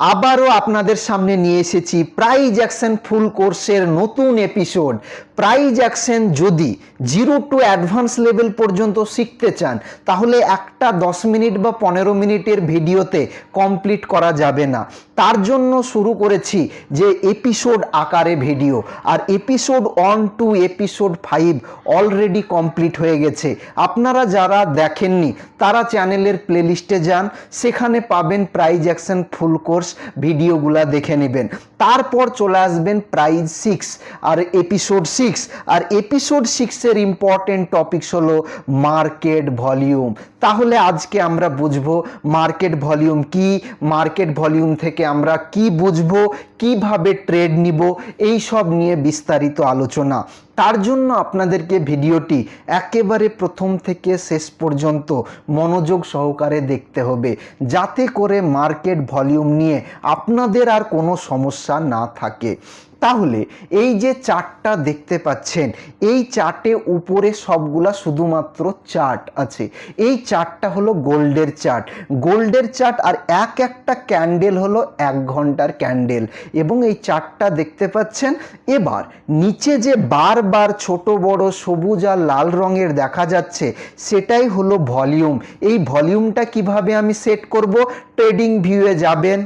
আবারও আপনাদের সামনে নিয়ে এসেছি প্রাইজ অ্যাকশন ফুল কোর্সের নতুন এপিসোড। প্রাইজ অ্যাকশন যদি জিরো টু অ্যাডভান্স লেভেল পর্যন্ত শিখতে চান, তাহলে একটা দশ মিনিট বা পনেরো মিনিটের ভিডিওতে কমপ্লিট করা যাবে না। তার জন্য শুরু করেছি যে এপিসোড আকারে ভিডিও আর episode one two episode five already complete হয়ে গেছে। আপনারা যারা দেখেননি, তারা চ্যানেলের প্লেলিস্টে যান। সেখানে পাবেন প্রাইজ অ্যাকশন ফুল কোর্স ভিডিওগুলা দেখে নেবেন। তারপর চলে আসবেন প্রাইজ সিক্স আর এপিসোড সিক্স আর এপিসোড সিক্সের ইম্পর্টেন্ট টপিকস হলো মার্কেট ভলিউম তাহলে আজকে আমরা বুঝব মার্কেট ভলিউম কি মার্কেট ভলিউম থেকে আমরা কি বুঝব, কীভাবে ট্রেড নিব, এই সব নিয়ে বিস্তারিত আলোচনা। তার জন্য আপনাদেরকে ভিডিওটি একেবারে প্রথম থেকে শেষ পর্যন্ত মনোযোগ সহকারে দেখতে হবে, যাতে করে মার্কেট ভলিউম নিয়ে আপনাদের আর কোনো সমস্যা না থাকে। তাহলে এই যে চার্টটা দেখতে পাচ্ছেন, এই চার্টে উপরে সবগুলা শুধুমাত্র চার্ট আছে। এই চার্টটা হলো গোল্ডের চার্ট। গোল্ডের চার্ট আর এক একটা ক্যান্ডেল হলো এক ঘণ্টার ক্যান্ডেল। এবং এই চার্টটা দেখতে পাচ্ছেন, এবার নিচে যে বারবার ছোট, বড়, সবুজ আর লাল রঙের দেখা যাচ্ছে, সেটাই হলো ভলিউম। এই ভলিউমটা কীভাবে আমি সেট করব? ট্রেডিং ভিউয়ে যাবেন।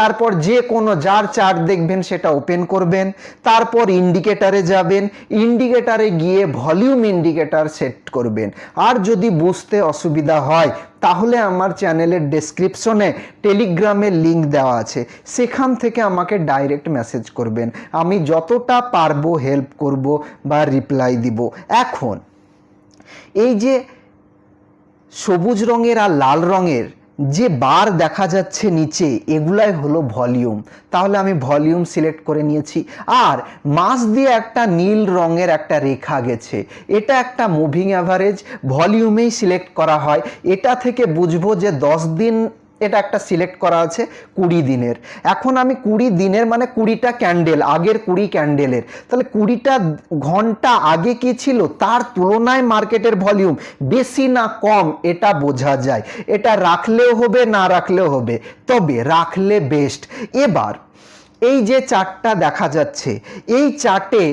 তারপর যে কোনো যার চার্ট দেখবেন সেটা ওপেন করবেন, তারপর ইন্ডিকেটারে যাবেন ইন্ডিকেটারে গিয়ে ভলিউম ইন্ডিকেটার সেট করবেন। আর যদি বুঝতে অসুবিধা হয়, তাহলে আমার চ্যানেলের ডেসক্রিপশনে টেলিগ্রামের লিঙ্ক দেওয়া আছে। সেখান থেকে আমাকে ডাইরেক্ট মেসেজ করবেন। আমি যতটা পারব হেল্প করব বা রিপ্লাই দিব। এখন, এই যে সবুজ রঙের আর লাল রঙের যে বার দেখা যাচ্ছে নিচে, এগুলাই হলো ভলিউম। তাহলে আমি ভলিউম সিলেক্ট করে নিয়েছি। আর মাস দিয়ে একটা নীল রঙের একটা রেখা গেছে। এটা একটা মুভিং অ্যাভারেজ ভলিউমেই সিলেক্ট করা হয়। এটা থেকে বুঝব যে দশ দিন এটা একটা সিলেক্ট করা আছে কুড়ি দিনের। এখন আমি কুড়ি দিনের মানে কুড়িটা ক্যান্ডেল আগের কুড়ি ক্যান্ডেলের তাহলে কুড়িটা ঘণ্টা আগে কি ছিল? তার তুলনায় মার্কেটের ভলিউম বেশি না কম, এটা বোঝা যায়। এটা রাখলেও হবে, না রাখলেও হবে। তবে রাখলে বেস্ট এবার, এই যে চার্টটা দেখা যাচ্ছে, এই চার্টে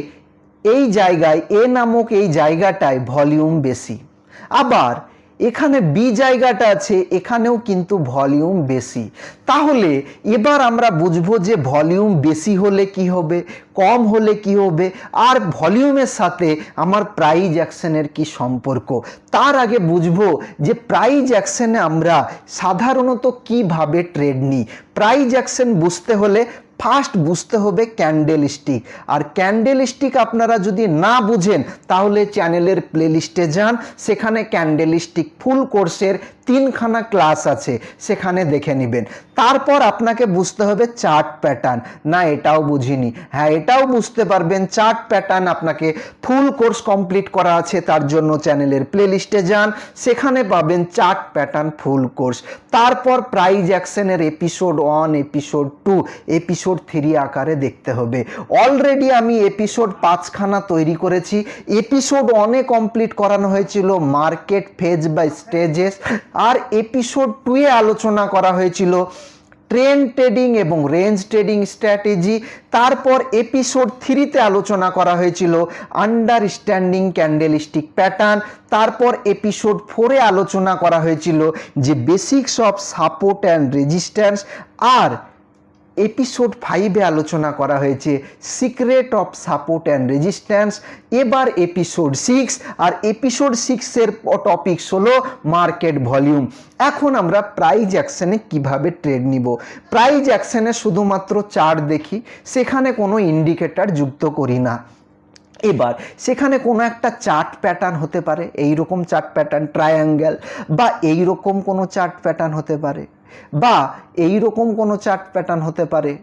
এই জায়গায়, এ নামক এই জায়গাটায় ভলিউম বেশি। আবার এখানে বি জায়গাটা আছে, এখানেও কিন্তু ভলিউম বেশি। তাহলে এবার আমরা বুঝব যে ভলিউম বেশি হলে কি হবে, কম হলে কি হবে, আর ভলিউমের সাথে আমার প্রাইজ অ্যাকশনের কি সম্পর্ক? তার আগে বুঝব যে প্রাইজ অ্যাকশনে আমরা সাধারণত কীভাবে ট্রেড নিই। প্রাইজ অ্যাকশন বুঝতে হলে ফার্স্ট বুঝতে হবে ক্যান্ডেল স্টিক আর ক্যান্ডেল স্টিক আপনারা যদি না বুঝেন, তাহলে চ্যানেলের প্লেলিস্টে যান। সেখানে ক্যান্ডেল স্টিক ফুল কোর্সের তিনখানা ক্লাস আছে, সেখানে দেখে নেবেন। তারপর আপনাকে বুঝতে হবে চার্ট প্যাটার্ন। না, এটাও বুঝিনি। হ্যাঁ এটাও বুঝতে পারবেন, চার্ট প্যাটার্ন আপনাকে ফুল কোর্স কমপ্লিট করা আছে, তার জন্য চ্যানেলের প্লেলিস্টে যান, সেখানে পাবেন চার্ট প্যাটার্ন ফুল কোর্স। তারপর প্রাইজ অ্যাকশনের episode one, episode two, episode three আকারে দেখতে হবে। অলরেডি আমি এপিসোড পাঁচখানা তৈরি করেছি। এপিসোড ওয়ানে কমপ্লিট করানো হয়েছিল মার্কেট, ফেজ বা স্টেজেস। আর এপিসোড টুয়ে আলোচনা করা হয়েছিল ট্রেন ট্রেডিং এবং রেঞ্জ ট্রেডিং স্ট্র্যাটেজি তারপর এপিসোড থ্রিতে আলোচনা করা হয়েছিল আন্ডারস্ট্যান্ডিং ক্যান্ডেলিস্টিক প্যাটার্ন তারপর এপিসোড ফোরে আলোচনা করা হয়েছিল যে basics of support and resistance R episode ফাইভে আলোচনা করা হয়েছে secret of support and resistance এবার এপিসোড সিক্স আর এপিসোড সিক্সের টপিকস হলো মার্কেট ভলিউম এখন আমরা প্রাইজ অ্যাকশনে কীভাবে ট্রেড নিব? প্রাইজ অ্যাকশনে শুধুমাত্র চার্ট দেখি, সেখানে কোনো ইন্ডিকেটর যুক্ত করি না। এবার সেখানে কোনো একটা চার্ট প্যাটার্ন হতে পারে এই রকম চার্ট প্যাটার্ন ট্রায়াঙ্গেল বা এই রকম কোনো চার্ট প্যাটার্ন হতে পারে। বা এই রকম কোনো চার্ট প্যাটার্ন হতে পারে।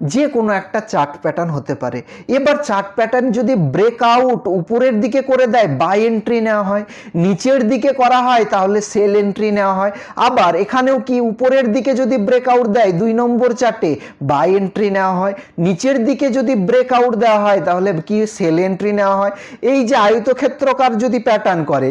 যে কোনো একটা চার্ট প্যাটার্ন হতে পারে। এবার চার্ট প্যাটার্ন যদি ব্রেকআউট উপরের দিকে করে দেয় বাই এন্ট্রি নেওয়া হয়, নিচের দিকে করা হয়, তাহলে সেল এন্ট্রি নেওয়া হয়। আবার এখানেও কি উপরের দিকে যদি ব্রেকআউট দেয়, দুই নম্বর চার্টে বাই এন্ট্রি নেওয়া হয়, নিচের দিকে যদি ব্রেকআউট দেওয়া হয়, তাহলে কি সেল এন্ট্রি নেওয়া হয়? এই যে আয়তক্ষেত্রকার যদি প্যাটার্ন করে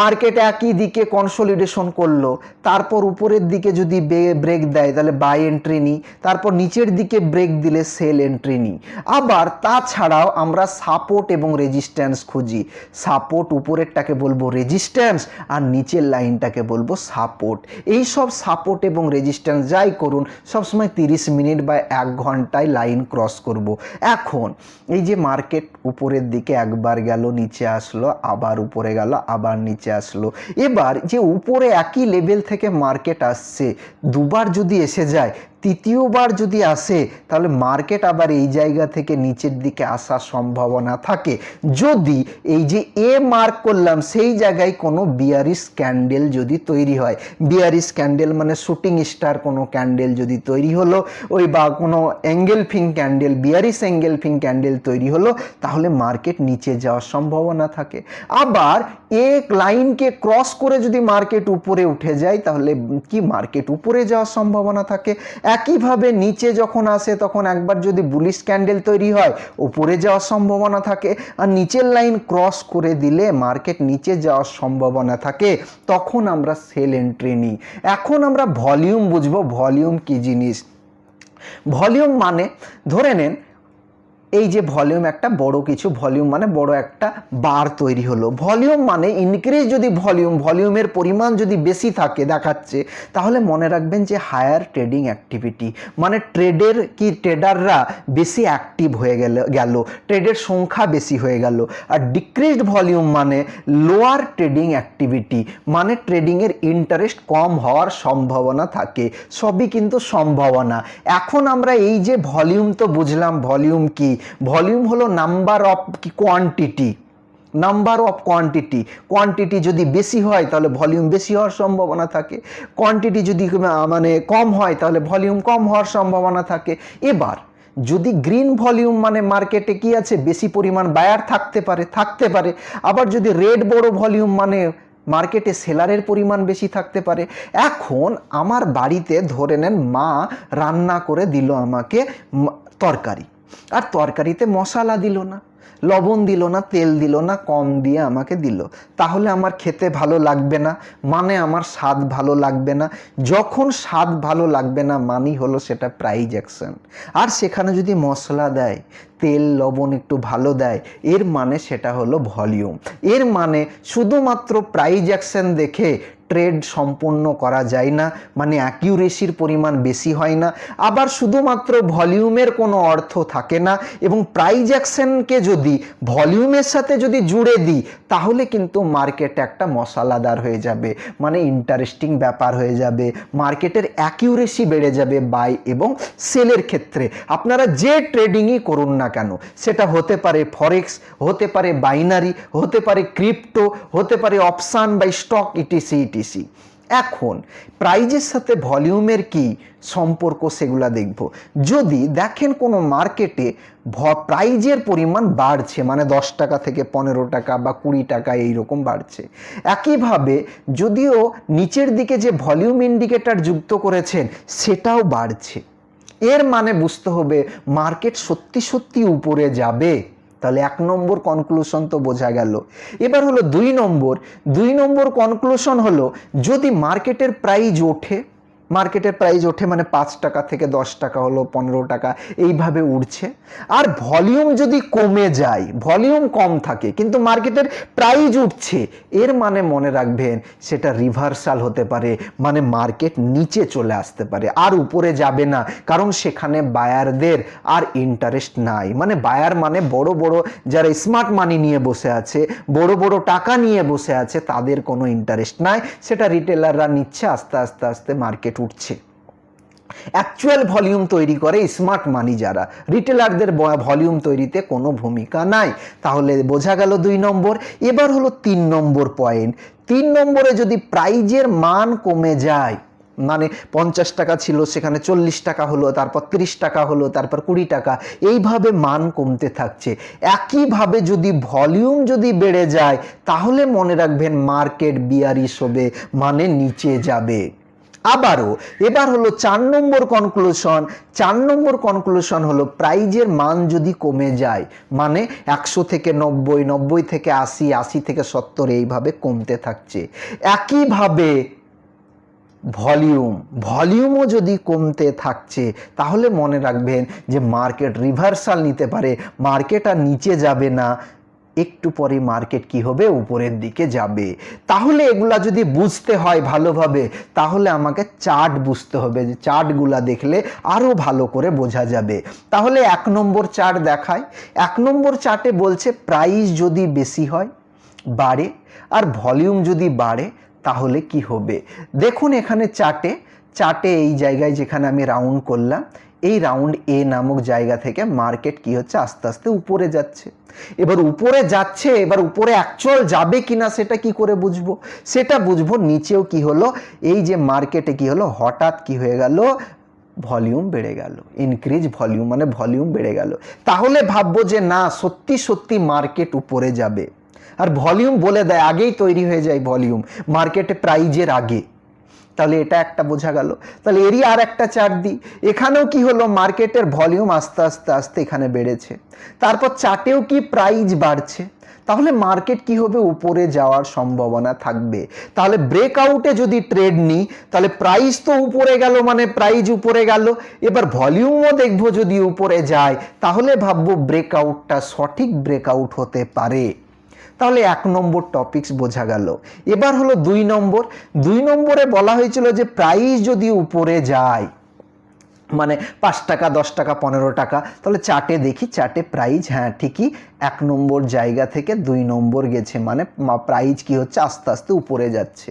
মার্কেট একই দিকে কনসোলিডেশন করল, তারপর উপরের দিকে যদি ব্রেক দেয়, তাহলে বাই এন্ট্রি নিই, তারপর নিচের দিকে ব্রেক দিলে সেল এন্ট্রি নিই। আবার তাছাড়াও আমরা সাপোর্ট এবং রেজিস্ট্যান্স খুঁজি। সাপোর্ট উপরেরটাকে বলব রেজিস্ট্যান্স আর নিচের লাইনটাকে বলব সাপোর্ট এই সব সাপোর্ট এবং রেজিস্ট্যান্স যাই করুন, সবসময় তিরিশ মিনিট বা এক ঘন্টায় লাইন ক্রস করব। এখন এই যে মার্কেট উপরের দিকে একবার গেল, নিচে আসলো, আবার উপরে গেল, আবার নিচে আসলো। এবার যে উপরে একই লেভেল থেকে মার্কেট আসছে দুবার যদি এসে যায় তৃতীয়বার যদি আসে, তাহলে মার্কেট আবার এই জায়গা থেকে নিচের দিকে আসার সম্ভাবনা থাকে। যদি এই যে এ মার্ক করলাম, সেই জায়গায় কোনো বিয়ারিস ক্যান্ডেল যদি তৈরি হয় বিয়ারিস ক্যান্ডেল মানে শুটিং স্টার কোনো ক্যান্ডেল যদি তৈরি হলো, ওই বা কোনো engulfing candle bearish engulfing candle তৈরি হলো, তাহলে মার্কেট নিচে যাওয়ার সম্ভাবনা থাকে। আবার এক লাইনকে ক্রস করে যদি মার্কেট উপরে উঠে যায়, তাহলে কি মার্কেট উপরে যাওয়ার সম্ভাবনা থাকে? একইভাবে নিচে যখন আসে, তখন একবার যদি বুলিশ ক্যান্ডেল তৈরি হয়, উপরে যাওয়ার সম্ভাবনা থাকে আর নিচের লাইন ক্রস করে দিলে মার্কেট নিচে যাওয়ার সম্ভাবনা থাকে, তখন আমরা সেল এন্ট্রি নিই। এখন আমরা ভলিউম বুঝব ভলিউম কী জিনিস? ভলিউম মানে ধরে নেন এই যে ভলিউম একটা বড় কিছু ভলিউম মানে বড় একটা বার তৈরি হলো। ভলিউম মানে ইনক্রিজ যদি ভলিউম ভলিউমের পরিমাণ যদি বেশি থাকে দেখাচ্ছে, তাহলে মনে রাখবেন যে হায়ার ট্রেডিং অ্যাক্টিভিটি মানে ট্রেডের কি ট্রেডাররা বেশি অ্যাক্টিভ হয়ে গেল গেল ট্রেডের সংখ্যা বেশি হয়ে গেল। আর ডিক্রিজড ভলিউম মানে লোয়ার ট্রেডিং অ্যাক্টিভিটি মানে ট্রেডিংয়ের ইন্টারেস্ট কম হওয়ার সম্ভাবনা থাকে। সবই কিন্তু সম্ভাবনা। এখন আমরা এই যে ভলিউম তো বুঝলাম ভলিউম কি? ভলিউম হলো নাম্বার অফ কি quantity number of quantity quantity যদি বেশি হয়, তাহলে ভলিউম বেশি হওয়ার সম্ভাবনা থাকে। কোয়ান্টিটি যদি মানে কম হয়, তাহলে ভলিউম কম হওয়ার সম্ভাবনা থাকে। এবার, যদি গ্রিন ভলিউম মানে মার্কেটে কি আছে? বেশি পরিমাণ বায়ার থাকতে পারে থাকতে পারে। আবার যদি রেড বড় ভলিউম মানে মার্কেটে সেলারের পরিমাণ বেশি থাকতে পারে। এখন আমার বাড়িতে ধরে নেন মা রান্না করে দিল আমাকে তরকারি। আর তরকারিতে মশলা দিল না, লবণ দিল না, তেল দিল না, কম দিয়ে আমাকে দিল। তাহলে আমার খেতে ভালো লাগবে না মানে আমার স্বাদ ভালো লাগবে না। যখন স্বাদ ভালো লাগবে না মানি হলো সেটা প্রাইজ অ্যাকশন আর সেখানে যদি মশলা দেয়, তেল, লবণ একটু ভালো দেয়, এর মানে সেটা হলো ভলিউম এর মানে শুধুমাত্র প্রাইজ অ্যাকশন দেখে ট্রেড সম্পন্ন করা যায় না মানে অ্যাকিউরেসির পরিমাণ বেশি হয় না। আবার শুধুমাত্র ভলিউমের কোনো অর্থ থাকে না এবং প্রাইজ অ্যাকশনকে যদি ভলিউমের সাথে যদি জুড়ে দিই, তাহলে কিন্তু মার্কেট একটা মশলাদার হয়ে যাবে মানে ইন্টারেস্টিং ব্যাপার হয়ে যাবে মার্কেটের অ্যাকিউরেসি বেড়ে যাবে বাই এবং সেলের ক্ষেত্রে। আপনারা যে ট্রেডিংই করুন না কেন, সেটা হতে পারে ফরেক্স হতে পারে বাইনারি হতে পারে ক্রিপ্টো হতে পারে অপশান বা স্টক ইটিসি ইটিসি এখন, প্রাইজের সাথে ভলিউমের কি সম্পর্ক সেগুলা দেখব। যদি দেখেন কোনো মার্কেটে ভ- প্রাইজের পরিমাণ বাড়ছে মানে দশ টাকা থেকে পনেরো টাকা বা কুড়ি টাকা এইরকম বাড়ছে। একইভাবে যদিও নিচের দিকে যে ভলিউম ইন্ডিকেটর যুক্ত করেছেন, সেটাও বাড়ছে। এর মানে বুঝতে হবে, মার্কেট সত্যি সত্যি উপরে যাবে। তাহলে এক নম্বর কনক্লুশন তো বোঝা গেল। এবার হলো দুই নম্বর। দুই নম্বর কনক্লুশন হলো, যদি মার্কেটের প্রাইজ ওঠে মার্কেটের প্রাইস ওঠে মানে পাঁচ টাকা থেকে দশ টাকা হলো, পনেরো টাকা, এইভাবে উঠছে আর ভলিউম যদি কমে যায় ভলিউম কম থাকে, কিন্তু মার্কেটের প্রাইস উঠছে, এর মানে মনে রাখবেন সেটা রিভার্সাল হতে পারে মানে মার্কেট নিচে চলে আসতে পারে, আর উপরে যাবে না, কারণ সেখানে বায়ারদের আর ইন্টারেস্ট নাই। মানে বায়ার মানে বড় বড় যারা স্মার্ট মানি নিয়ে বসে আছে, বড় বড় টাকা নিয়ে বসে আছে, তাদের কোনো ইন্টারেস্ট নাই। সেটা রিটেলাররা নিচ্ছে, আস্তে আস্তে আস্তে মার্কেট উঠছে। অ্যাকচুয়াল ভলিউম তৈরি করে স্মার্ট মানি যারা। রিটেলারদের ভলিউম তৈরিতে কোনো ভূমিকা নাই। তাহলে বোঝা গেল দুই নম্বর। এবার হলো তিন নম্বর পয়েন্ট তিন নম্বরে যদি প্রাইজের মান কমে যায় মানে পঞ্চাশ টাকা ছিল, সেখানে চল্লিশ টাকা হলো, তারপর তিরিশ টাকা হলো, তারপর কুড়ি টাকা, এইভাবে মান কমতে থাকছে। একইভাবে যদি ভলিউম যদি বেড়ে যায়, তাহলে মনে রাখবেন মার্কেট বিয়ারিশ হবে মানে নিচে যাবে। আবারও, এবার হলো চার নম্বর কনক্লুশন চার নম্বর কনক্লুশন হলো প্রাইজের মান যদি কমে যায় মানে একশো থেকে নব্বই নব্বই থেকে আশি আশি থেকে সত্তর এইভাবে কমতে থাকছে। একইভাবে ভলিউম ভলিউমও যদি কমতে থাকছে, তাহলে মনে রাখবেন যে মার্কেট রিভার্সাল নিতে পারে। মার্কেট আর নিচে যাবে না। একটু পরে মার্কেট কি হবে? উপরের দিকে যাবে। তাহলে এগুলা যদি বুঝতে হয় ভালোভাবে, তাহলে আমাকে চার্ট বুঝতে হবে যে চার্টগুলা দেখলে আরও ভালো করে বোঝা যাবে। তাহলে এক নম্বর চার্ট দেখায় এক নম্বর চার্টে বলছে প্রাইস যদি বেশি হয়, বাড়ে আর ভলিউম যদি বাড়ে, তাহলে কি হবে? দেখুন এখানে চার্টে চার্টে এই জায়গায় যেখানে আমি রাউন্ড করলাম এই রাউন্ড এ নামক জায়গা থেকে মার্কেট কি হচ্ছে? আস্তে আস্তে উপরে যাচ্ছে। এবার উপরে যাচ্ছে, এবার উপরে অ্যাকচুয়াল যাবে কিনা সেটা কি করে বুঝব? সেটা বুঝব নিচেও কি হলো? এই যে মার্কেটে কি হলো? হঠাৎ কি হয়ে গেল? ভলিউম বেড়ে গেল। ইনক্রিজ ভলিউম মানে ভলিউম বেড়ে গেল। তাহলে ভাববো যে না, সত্যি সত্যি মার্কেট উপরে যাবে। আর ভলিউম বলে দেয়, আগেই তৈরি হয়ে যায় ভলিউম মার্কেটে প্রাইজের আগে। তাহলে এটা একটা বোঝা গেল। তাহলে এরই আর একটা চার্ট দিই এখানেও কি হলো? মার্কেটের ভলিউম আস্তে আস্তে আস্তে এখানে বেড়েছে। তারপর চার্টেও কি প্রাইজ বাড়ছে? তাহলে মার্কেট কি হবে? উপরে যাওয়ার সম্ভাবনা থাকবে। তাহলে ব্রেকআউটে যদি ট্রেড নিই, তাহলে প্রাইস তো উপরে গেল মানে প্রাইজ উপরে গেল। এবার ভলিউমও দেখব যদি উপরে যায়, তাহলে ভাববো ব্রেকআউটটা সঠিক ব্রেকআউট হতে পারে। তাহলে এক নম্বর টপিকস বোঝা গেল। এবার হলো দুই নম্বর। দুই নম্বরে বলা হয়েছিল যে প্রাইস যদি উপরে যায় মানে পাঁচ টাকা, দশ টাকা, পনেরো টাকা, তাহলে চার্টে দেখি চার্টে প্রাইজ হ্যাঁ ঠিকই এক নম্বর জায়গা থেকে দুই নম্বর গেছে মানে প্রাইজ কি হচ্ছে, আস্তে আস্তে উপরে যাচ্ছে।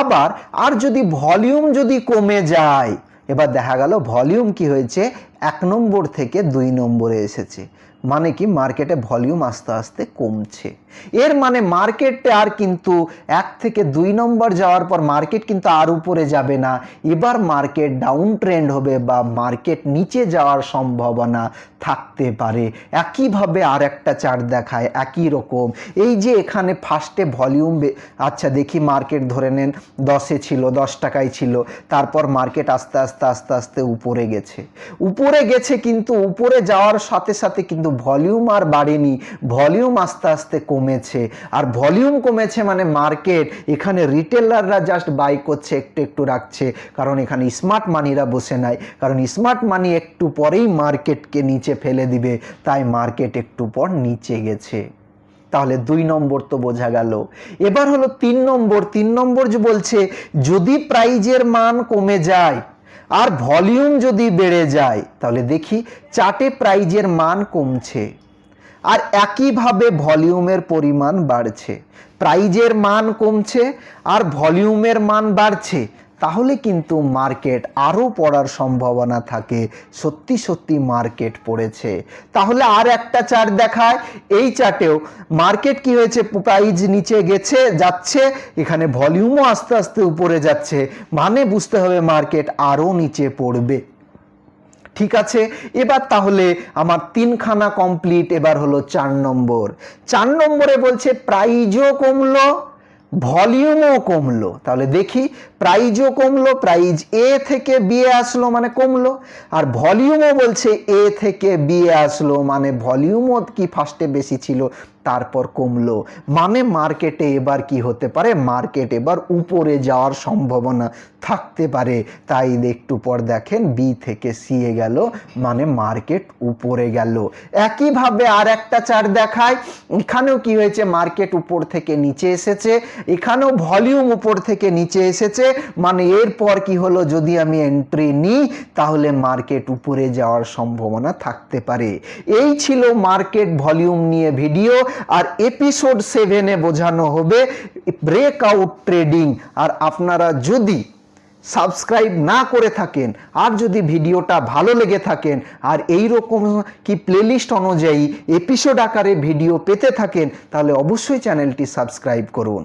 আবার আর যদি ভলিউম যদি কমে যায়, এবার দেখা গেল ভলিউম কি হয়েছে, এক নম্বর থেকে দুই নম্বরে এসেছে। মানে কি? মার্কেটে ভলিউম আস্তে আস্তে কমছে। এর মানে মার্কেটে আর কিন্তু এক থেকে দুই নম্বর যাওয়ার পর মার্কেট কিন্তু আর উপরে যাবে না। এবার মার্কেট ডাউন ট্রেন্ড হবে বা মার্কেট নিচে যাওয়ার সম্ভাবনা থাকতে পারে। একইভাবে আর একটা চার্ট দেখায়, একই রকম। এই যে এখানে ফার্স্টে ভলিউম আচ্ছা দেখি মার্কেট ধরে নেন, দশে ছিল, দশ টাকায় ছিল। তারপর মার্কেট আস্তে আস্তে আস্তে আস্তে উপরে গেছে। উপরে গেছে কিন্তু উপরে যাওয়ার সাথে সাথে কিন্তু ভলিউম আর বাড়েনি। ভলিউম আস্তে আস্তে কমেছে। আর ভলিউম কমেছে মানে মার্কেট এখানে রিটেলাররা জাস্ট বাই করছে, একটু একটু রাখছে। কারণ এখানে স্মার্ট মানিরা বসে নাই। কারণ স্মার্ট মানি একটু পরেই মার্কেটকে নিচে ফেলে দিবে, তাই মার্কেট একটু পর নিচে গেছে। তাহলে দুই নম্বর তো বোঝা গেল। এবার হলো তিন নম্বর তিন নম্বর বলছে, যদি প্রাইজের মান কমে যায় আর ভলিউম যদি বেড়ে যায়, তাহলে দেখি চার্টে প্রাইজের মান কমছে আর একইভাবে ভলিউমের পরিমাণ বাড়ছে। প্রাইজের মান কমছে আর ভলিউমের মান বাড়ছে তাহলে কিন্তু মার্কেট আরও পড়ার সম্ভাবনা থাকে। সত্যি সত্যি মার্কেট পড়েছে। তাহলে আর একটা চার্ট দেখায়। এই চার্টেও মার্কেট কি হয়েছে? প্রাইজ নিচে গেছে, যাচ্ছে, এখানে ভলিউমও আস্তে আস্তে উপরে যাচ্ছে। মানে বুঝতে হবে মার্কেট আরও নিচে পড়বে। ঠিক আছে? এবার তাহলে আমার তিনখানা কমপ্লিট, এবার হলো চার নম্বর। চার নম্বরে বলছে প্রাইজও কমলো ভলিউমও কমলো। তাহলে দেখি প্রাইজও কমলো, প্রাইজ এ থেকে বি আসলো মানে কমলো। আর ভলিউমও বলছে এ থেকে বি আসলো মানে ভলিউমও কি ফার্স্টে বেশি ছিল, তারপর কমলো। মানে মার্কেটে এবার কি হতে পারে? মার্কেট এবার উপরে যাওয়ার সম্ভাবনা থাকতে পারে। তাই একটু পর দেখেন বি থেকে সি এ গেল মানে মার্কেট উপরে গেল। একইভাবে আর একটা চার্ট দেখায় এখানেও কি হয়েছে? মার্কেট উপর থেকে নিচে এসেছে। এখানেও ভলিউম উপর থেকে নিচে এসেছে। মানে এরপর কি হলো? যদি আমি এন্ট্রি নিই, তাহলে মার্কেট উপরে যাওয়ার সম্ভাবনা থাকতে পারে। এই ছিল মার্কেট ভলিউম নিয়ে ভিডিও আর এপিসোড সেভেনে বোঝানো হবে ব্রেকআউট ট্রেডিং আর আপনারা যদি সাবস্ক্রাইব না করে থাকেন, আর যদি ভিডিওটা ভালো লেগে থাকেন, আর এই রকম কি প্লেলিস্ট অনুযায়ী এপিসোড আকারে ভিডিও পেতে থাকেন, তাহলে অবশ্যই চ্যানেলটি সাবস্ক্রাইব করুন।